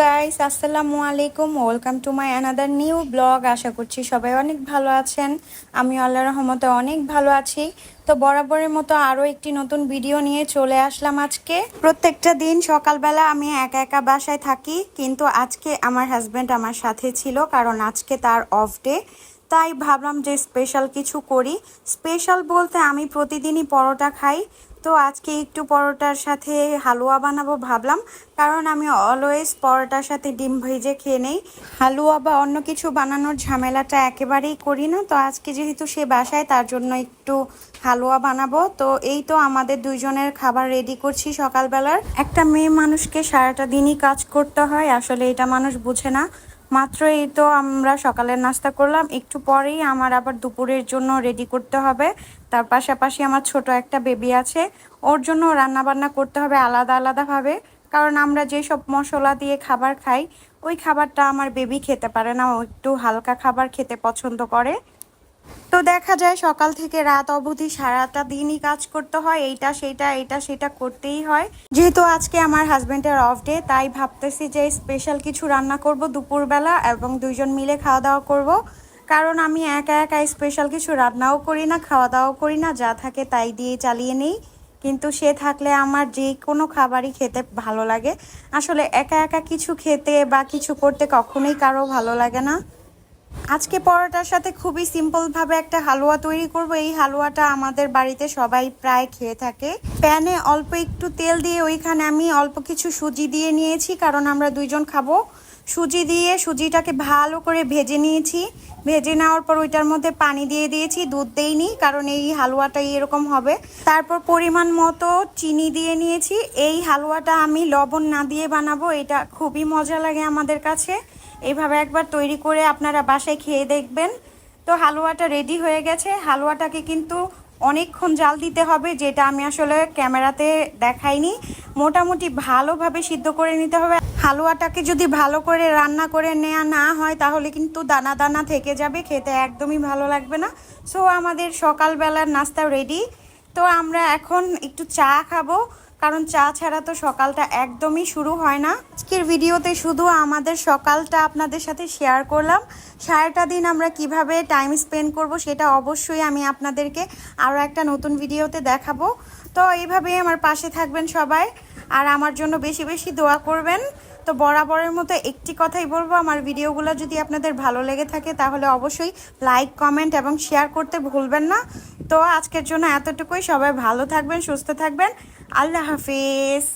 Guys আসসালামু আলাইকুম। Welcome to my another new blog আশা করছি সবাই অনেক ভালো আছেন। আমি আল্লাহ রহমতে অনেক ভালো আছি। তো বরাবরের মতো আরও একটি নতুন ভিডিও নিয়ে চলে আসলাম আজকে। প্রত্যেকটা দিন সকালবেলা আমি একা একা বাসায় থাকি, কিন্তু আজকে আমার হাজব্যান্ড আমার সাথে ছিল, কারণ আজকে তার অফ ডে তাই ভাবলাম যে স্পেশাল কিছু করি। স্পেশাল বলতে আমি প্রতিদিনই পরোটা খাই। তো আজকে একটু পরোটার সাথে হালুয়া বানাবো ভাবলাম। কারণ আমি অলওয়েজ পরোটার সাথে ডিম ভেজে খেয়ে নেই। হালুয়া বা অন্য কিছু বানানোর ঝামেলাটা একেবারেই করি না। তো আজকে যেহেতু সে বাসায়, তার জন্য একটু হালুয়া বানাবো। তো এই তো আমাদের দুইজনের খাবার রেডি করছি সকালবেলার। একটা মেয়ে মানুষকে সারাটা দিনই কাজ করতে হয়। আসলে এটা মানুষ বুঝে না। মাত্র এই তো আমরা সকালের নাস্তা করলাম। একটু পরেই আমার আবার দুপুরের জন্য রেডি করতে হবে। তার পাশাপাশি আমার ছোট একটা বেবি আছে। ওর জন্য রান্নাবান্না করতে হবে আলাদা আলাদাভাবে। কারণ আমরা যেসব মশলা দিয়ে খাবার খাই, ওই খাবারটা আমার বেবি খেতে পারে না। ও একটু হালকা খাবার খেতে পছন্দ করে। তো দেখা যায় সকাল থেকে রাত অবধি সারাটা দিনই কাজ করতে হয়, এইটা সেটা এইটা সেটা করতেই হয়। যেহেতু আজকে আমার হাজব্যান্ডের অফ ডে তাই ভাবতেছি যে স্পেশাল কিছু রান্না করব দুপুরবেলা এবং দুইজন মিলে খাওয়া দাওয়া করব। কারণ আমি একা একা স্পেশাল কিছু রান্নাও করি না, খাওয়া দাওয়াও করি না, যা থাকে তাই দিয়ে চালিয়ে নিই। কিন্তু সে থাকলে আমার যে কোনো খাবারই খেতে ভালো লাগে। আসলে একা একা কিছু খেতে বা কিছু করতে কখনোই কারও ভালো লাগে না। আজকে পরোটার সাথে খুবই সিম্পলভাবে একটা হালুয়া তৈরি করব। এই হালুয়াটা আমাদের বাড়িতে সবাই প্রায় খেয়ে থাকে। প্যানে অল্প একটু তেল দিয়ে ওইখানে আমি অল্প কিছু সুজি দিয়ে নিয়েছি, কারণ আমরা দুইজন খাব। সুজি দিয়ে সুজিটাকে ভালো করে ভেজে নিয়েছি। ভেজে নেওয়ার পর ওইটার মধ্যে পানি দিয়ে দিয়েছি, দুধ দেইনি, কারণ এই হালুয়াটা এরকম হবে। তারপর পরিমাণ মতো চিনি দিয়ে নিয়েছি। এই হালুয়াটা আমি লবণ না দিয়ে বানাবো, এটা খুবই মজা লাগে আমাদের কাছে। এইভাবে একবার তৈরি করে আপনারা বাসায় খেয়ে দেখবেন। তো হালুয়াটা রেডি হয়ে গেছে। হালুয়াটাকে কিন্তু অনেকক্ষণ জাল দিতে হবে, যেটা আমি আসলে ক্যামেরাতে দেখাইনি। মোটামুটি ভালোভাবে সিদ্ধ করে নিতে হবে। হালুয়াটাকে যদি ভালো করে রান্না করে নেওয়া না হয়, তাহলে কিন্তু দানা দানা থেকে যাবে, খেতে একদমই ভালো লাগবে না। সো আমাদের সকালবেলার নাস্তা রেডি তো আমরা এখন একটু চা খাব। কারণ চা ছাড়া তো সকালটা একদমই শুরু হয় না। আজকের ভিডিওতে শুধু আমাদের সকালটা আপনাদের সাথে শেয়ার করলাম। সারাটা দিন আমরা কীভাবে টাইম স্পেন্ড করব সেটা অবশ্যই আমি আপনাদেরকে আরও একটা নতুন ভিডিওতে দেখাবো। তো এইভাবেই আমার পাশে থাকবেন সবাই। আর আমার জন্য বেশি বেশি দোয়া করবেন। তো বরাবরের মতো একটি কথাই বলব, আমার ভিডিওগুলো যদি আপনাদের ভালো লেগে থাকে তাহলে অবশ্যই লাইক কমেন্ট এবং শেয়ার করতে ভুলবেন না। তো আজকের জন্য এতটুকুই। সবাই ভালো থাকবেন সুস্থ থাকবেন। আল্লাহ হাফিজ।